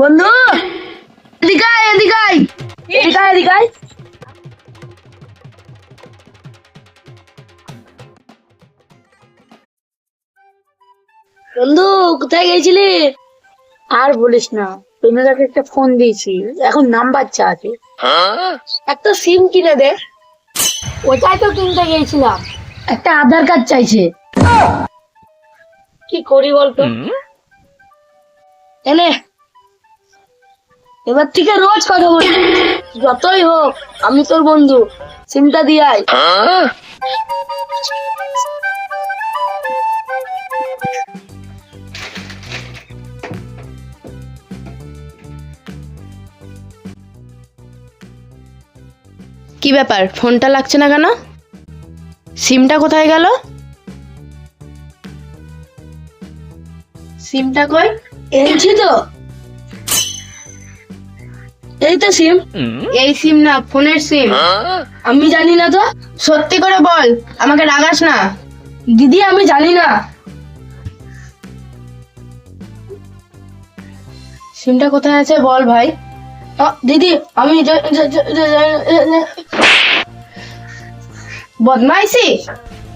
বন্ধু এদিকে আয়, এদিকে। এদিকে এদিকে বন্ধু কোথায় গেছিলি? আর বলিস না প্রেমিকাকে একটা ফোন দিয়েছি। এখন নাম্বার চাচ্ছে একটা সিম কিনে দে। ওটাই তো কিনতে গিয়েছিলাম। একটা আধার কার্ড চাইছে। কি করি বলতো? এনে এবার থেকে রোজ কথা বলি। যতই হোক আমি তোর বন্ধু। চিন্তা দিয়ে আয়। কি ব্যাপার? ফোনটা লাগছে না কেন? সিমটা কোথায় গেল? সিমটা কই? এনেছি তো। এই তো সিম এই সিম না ফোনের সিম আমি জানি না তো। সত্যি করে বল আমাকে রাগাস না। দিদি আমি জানি না। সিমটা কোথায় আছে বল ভাই। দিদি আমি বদমাইশি?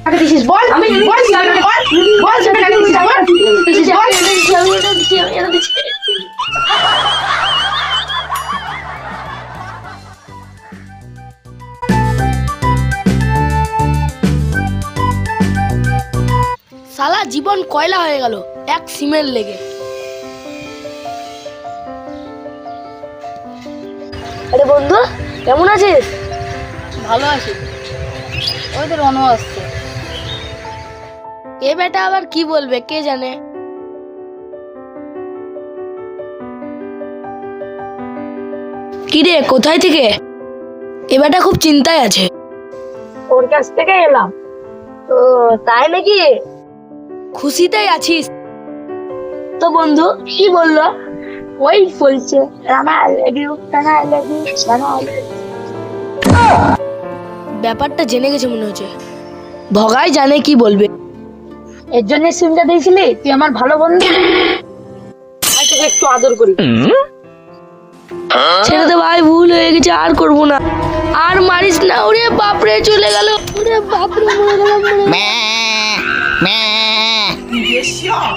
আগে দিছিস বল আমি বল। সালা জীবন কয়লা হয়ে গেল এক সিমের লেগে। আরে বন্ধু কেমন আছিস? ভালো আছি। ওই তো আসছে। এ বেটা আবার কি বলবে কে জানে? কি রে কোথায় থেকে? এ বেটা খুব চিন্তায় আছে। ওর কাছ থেকে এলাম। ও তাই নাকি? খুশিতেই আছিস। তো বন্ধু কি বলল? ওই বলছে রানা রানা রানা। ব্যাপারটা জেনে গেছে মনে হচ্ছে। ভগাই জানে কি বলবে। এর জন্য সিমটা দিয়েছিলি? তুই আমার ভালো বন্ধু। ভাই তোকে একটু আদর করি। ছেড়ে দে ভাই ভুল হয়ে গেছে আর করব না। আর মারিস না ওরে বাপরে চলে গেল। ওরে বাপরে মরে গেলাম মরে 你别笑。